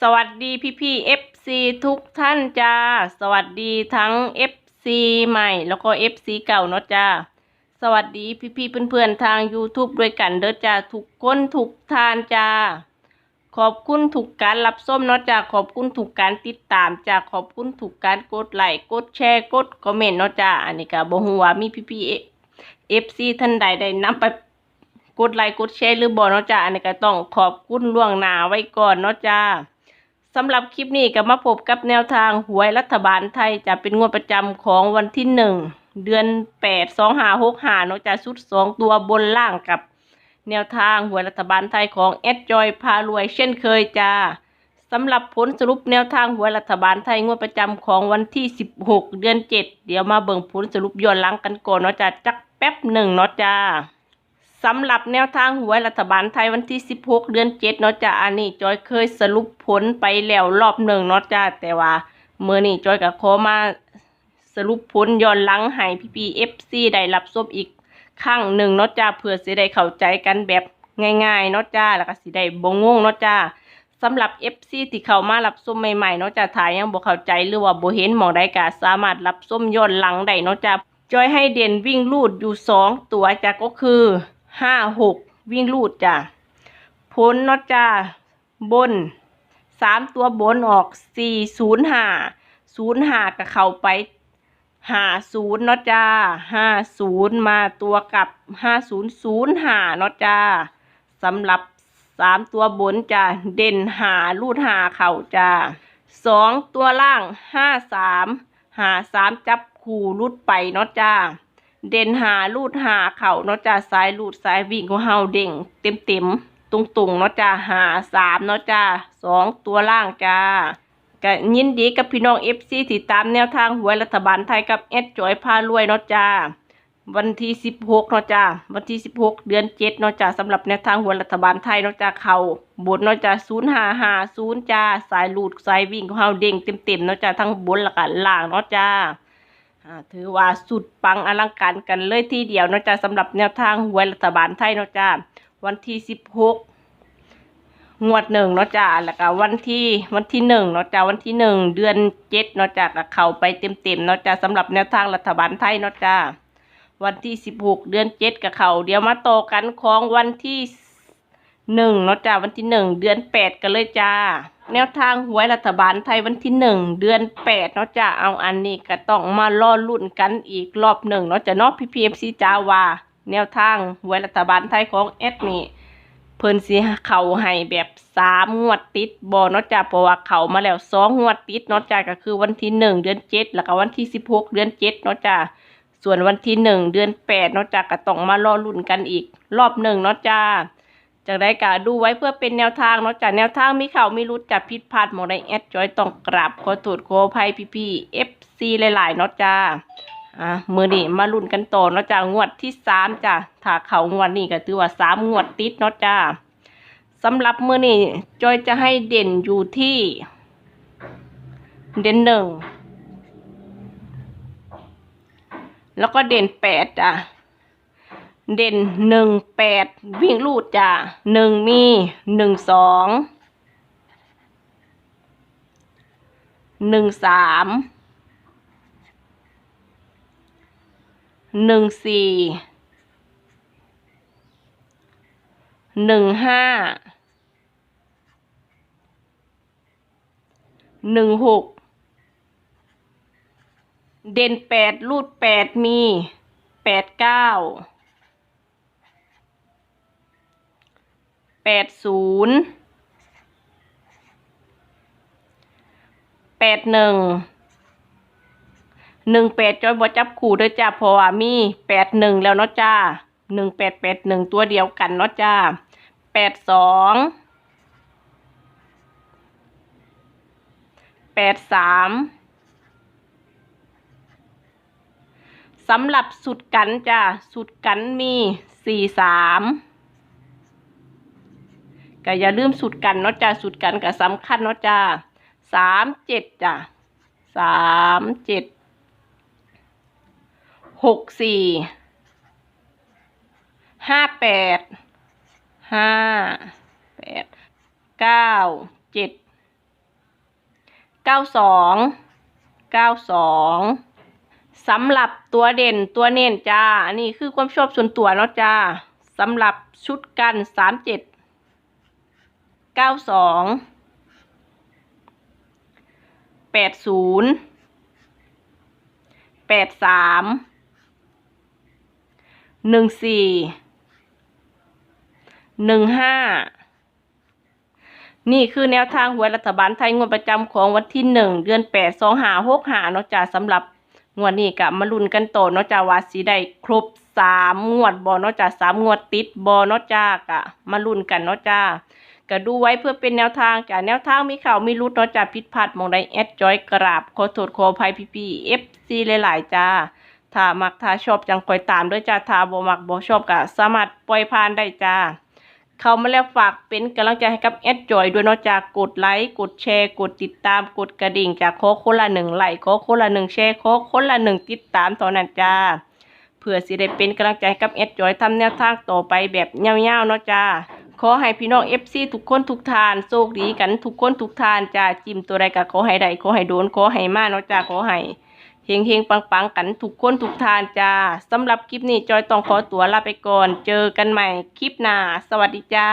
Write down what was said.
สวัสดีพี่พี่เอฟซีทุกท่านจ้า สวัสดีทั้งเอฟซีใหม่แล้วก็เอฟซีเก่าเนาะจ้า สวัสดีพี่พี่เพื่อนๆทาง YouTube ด้วยกันเด้อจ้าทุกคนทุกทานจ้า ขอบคุณถูกการรับส้มเนาะจ้าขอบคุณถูกการติดตามจ้าขอบคุณถูกการกดไลค์กดแชร์กดคอมเมนต์เนาะจ้าอันนี้ก็บ่ฮู้ว่ามีพี่พี่เอฟซีท่านใดได้นำไปกดไลค์กดแชร์หรือบ่เนาะจ้าอันนี้ก็ต้องขอบคุณล่วงหน้าไว้ก่อนเนาะจ้า สำหรับคลิปนี้ก็มาพบกับแนวทางหวยรัฐบาลไทยจะเป็นงวดประจำของวันที่หนึ่งเดือนแปดสองหาหกหาเนาะจ้าชุดสองตัวบนล่างกับแนวทางหวยรัฐบาลไทยของแอดจอยพารวย เช่นเคยจ้าสำหรับผลสรุปแนวทางหวยรัฐบาลไทยงวดประจำของวันที่ 16 เดือน 7 เดี๋ยวมาเบิ่งผลสรุปย้อนหลังกันก่อนเนาะจ้าจักแป๊บหนึ่งเนาะจ้า สำหรับแนวทางหวยรัฐบาลไทยวันที่ 16 เดือน7เนาะจ้าอันนี้จอยเคยสรุปผลไปแล้วรอบหนึ่งเนาะจ้าแต่ว่าเมื่อนี้จอยก็ขอมาสรุปผลย้อนหลังให้พี่พีเอฟซีได้รับชมอีกครั้งหนึ่งเนาะจ้าเพื่อสิได้เข้าใจกันแบบง่ายๆเนาะจ้าแล้วก็สิได้บ่งงเนาะจ้าสำหรับ FC ที่เข้ามารับชมใหม่ๆเนาะจ้าถ่ายยังบ่เข้าใจหรือว่าบ่เห็นหมองใดก็สามารถรับชมย้อนหลังได้เนาะจ้าจอยให้เด่นวิ่งลูดอยู่สองตัวจ้าก็คือ ห้าหกวิ่งลูดจ้ะพ้นเนาะจ้าบนสามตัวบนออกสี่ศูนย์ห้าศูนย์ห้ากับเข้าไปห้าศูนย์เนาะจ้าห้าศูนย์มาตัวกับห้าศูนย์ศูนย์ห้าเนาะจ้าสำหรับสามตัวบนจ้าเด่นหาลูดหาเข่าจ้าสองตัวล่างห้าสามหาสามจับคู่ลูดไปเนาะจ้า เด่นหาลูดหาเข่าเนาะจ้าสายลูดสายวิ่งของเฮาเด้งเต็มเต็มตุงตุงเนาะจ้าหาสามเนาะจ้าสองตัวล่างจ้าก็ยินดีกับพี่น้องเอฟซีที่ตามแนวทางหวยรัฐบาลไทยกับเอสจอยพารวยเนาะจ้าวันที่สิบหกเนาะจ้าวันที่สิบหกเดือนเจ็ดเนาะจ้าสำหรับแนวทางหวยรัฐบาลไทยเนาะจ้าเข่าบนเนาะจ้าศูนย์หาหาศูนย์จ้าสายลูดสายวิ่งของเฮาเด้งเต็มเต็มเนาะจ้าทั้งบนและก็ล่างเนาะจ้า ถือว่าสุดปังอลังการกันเลยทีเดียวเนาะจ้าสำหรับแนวทางหวยรัฐบาลไทยเนาะจ้าวันที่สิบหกงวดหนึ่งเนาะจ้าแล้วก็วันที่วันที่หนึ่งเนาะจ้าวันที่หนึ่งเดือนเจ็ดเนาะจ้ากเข้าไปเต็มเต็มเนาะจ้าสำหรับแนวทางรัฐบาลไทยเนาะจ้าวันที่สิบหกเดือนเจ็ดกับเขาเดี๋ยวมาต่อกันของวันที่ หนึ่งเนาะจ้าวันที่หนึ่งเดือนแปดกันเลยจ้า แนวทางหวยรัฐบาลไทยวันที่หนึ่งเดือนแปดเนาะจ้าเอาอันนี้ก็ต้องมาล่อลุ่นกันอีกรอบหนึ่งเนาะจ้าเนาะพี่พีเอฟซีจ้าว่าแนวทางหวยรัฐบาลไทยของเอสนี่เพิ่นสิเข่าให้แบบสามงวดติดบอเนาะจ้าเพราะว่าเขามาแล้วสองงวดติดเนาะจ้าก็คือวันที่หนึ่งเดือนเจ็ดแล้วก็วันที่สิบหกเดือนเจ็ดเนาะจ้าส่วนวันที่หนึ่งเดือนแปดเนาะจ้าก็ต้องมาล่อลุ่นกันอีก รอบหนึ่งเนาะจ้า จากได้กาดูไว้เพื่อเป็นแนวทางเนาะจากแนวทางมีข่าวมีรุดจับผิดพลาดหมดในแอดจอยต้องกราบขอโทษขออภัยพี่พี่เอฟซีหลายๆเนาะจ้าอะมือนี่มาลุ้นกันต่อเนาะจ้างวดที่สามจ้าถ้าเขางวดนี้ก็ถือว่าสามงวดติดเนาะจ้าสำหรับมือนี่จอยจะให้เด่นอยู่ที่ เด่นหนึ่งแล้วก็เด่นแปดจ้า เด่นหนึ่งแปดวิ่งลูดจ้ะหนึ่งมีหนึ่งสองหนึ่งสามหนึ่งสี่หนึ่งห้าหนึ่งหกเด่นแปดลูดแปดมีแปดเก้า แปดศูนย์แปดหนึ่งหนึ่งแปดจอยบอจับขู่ด้วยจ้าเพราะว่ามีแปดหนึ่งแล้วเนาะจ้าหนึ่งแปดแปดหนึ่งตัวเดียวกันเนาะจ้าแปดสองแปดสามสำหรับสุดกันจ้าสุดกันมีสี่สาม ก็อย่าลืมสูตรกันเนาะจ้าสูตรกันก็สำคัญเนาะจ้าสามเจ็ดจ้าสามเจ็ดหกสี่ห้าแปดห้าแปดเก้าเจ็ดเก้าสองเก้าสองสำหรับตัวเด่นตัวเน้นจ้า อันนี้คือความชอบส่วนตัวเนาะจ้าสำหรับชุดกันสามเจ็ด เก้าสองแปดศูนย์แปดสามหนึ่งสี่หนึ่งห้านี่คือแนวทางหวยรัฐบาลไทยงวดประจำของวันที่หนึ่งเดือนแปดสองหาหกหาเนาะจ้าสำหรับงวดนี้กับมาลุนกันโตเนาะจ้าวาสีได้ครบสามงวดบอเนาะจ้าสามงวดติดบอเนาะจ้ากะมาลุนกันเนาะจ้า ก็ดูไว้เพื่อเป็นแนวทางจ้าแนวทางมีข่าวมีรุดเนาะจ้าผิดพลาดมองใดแอดจอยกราบขอโทษขออภัยพี่พี่เอฟซีหลายๆจ้าถ้ามักถ้าชอบจังคอยตามด้วยจ้าถ้าบ่มักบ่ชอบก็สามารถปล่อยผ่านได้จ้าเข้ามาแล้วฝากเป็นกำลังใจให้กับแอดจอยด้วยเนาะจากกดไลค์กดแชร์กดติดตามกดกระดิ่งจากขอคนละหนึ่งไลค์ขอคนละหนึ่งแชร์ขอคนละหนึ่งติดตามเท่านั้นจ้าเพื่อสิได้เป็นกำลังใจให้กับแอดจอยทำแนวทางต่อไปแบบยาวๆเนาะจ้า ขอให้พี่น้องเอฟซีทุกคนทุกทานโชคดีกันทุกคนทุกทานจ้าจิ้มตัวใดก็ขอให้ได้ขอให้โดนขอให้มาเนาะจ้าขอให้เฮงเฮงปังปังกันทุกคนทุกทานจ้าสำหรับคลิปนี้จอยต้องขอตัวลาไปก่อน เจอกันใหม่คลิปหน้า สวัสดีจ้า